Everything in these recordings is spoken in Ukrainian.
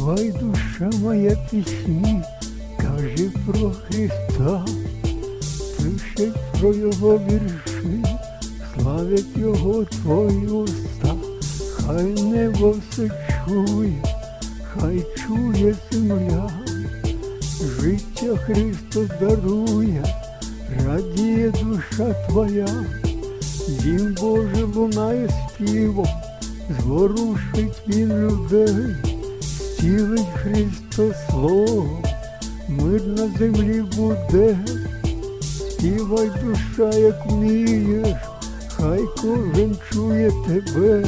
душа моя пісні, каже про Христа, пише про Його вірші, славять Його твої уста, хай небо все чує, хай чує земля, життя Христос дарує, радіє душа твоя, Дім Божий лунає співом, зворушить він людей, стілить Христос слово, мир на землі буде, співай душа, як вмієш, хай кожен чує тебе,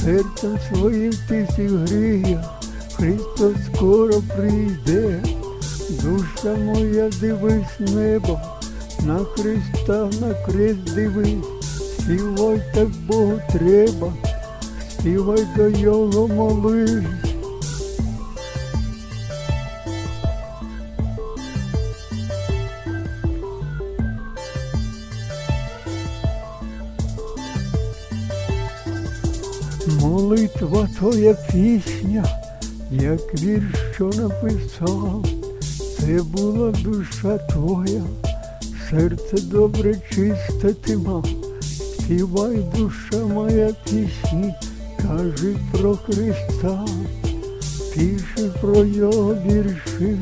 серцем своїм ти зігрієш, Христос скоро прийде, душа моя дивись небо, на Христа, на крест дивись, співай так Богу треба, співай до Його молись. Молитва твоя пісня, як вірш, що написав, це була душа твоя, серце добре чисте ти мав, співай, душа моя пісні, кажи про Христа, пиши про його вірші,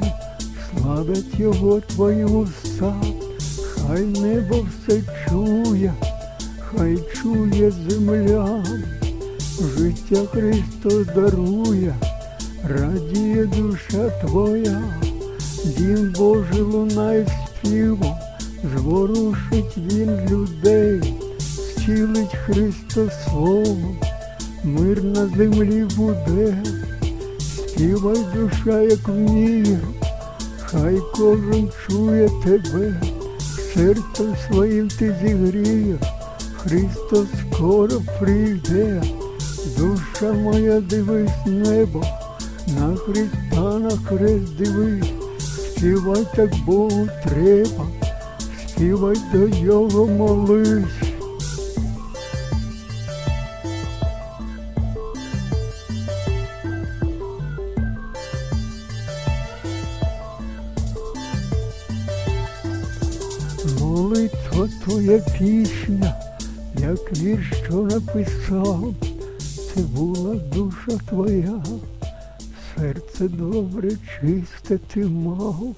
славять його твої уста, хай небо все чує, хай чує земля. Життя Христос дарує, радіє душа твоя, Дім Божий лунає співом, зворушить він людей, зцілить Христос словом, мир на землі буде, співай душа, як вміє, хай кожен чує тебе, серцем своїм ти зігрієш, Христос скоро прийде. Душа моя дивись небо, на Христа, на хрест дивись, співай так Богу треба, співай до Його молись. Молитва твоя пісня, як вірш, що написав, це була душа твоя, серце добре чисте ти мав.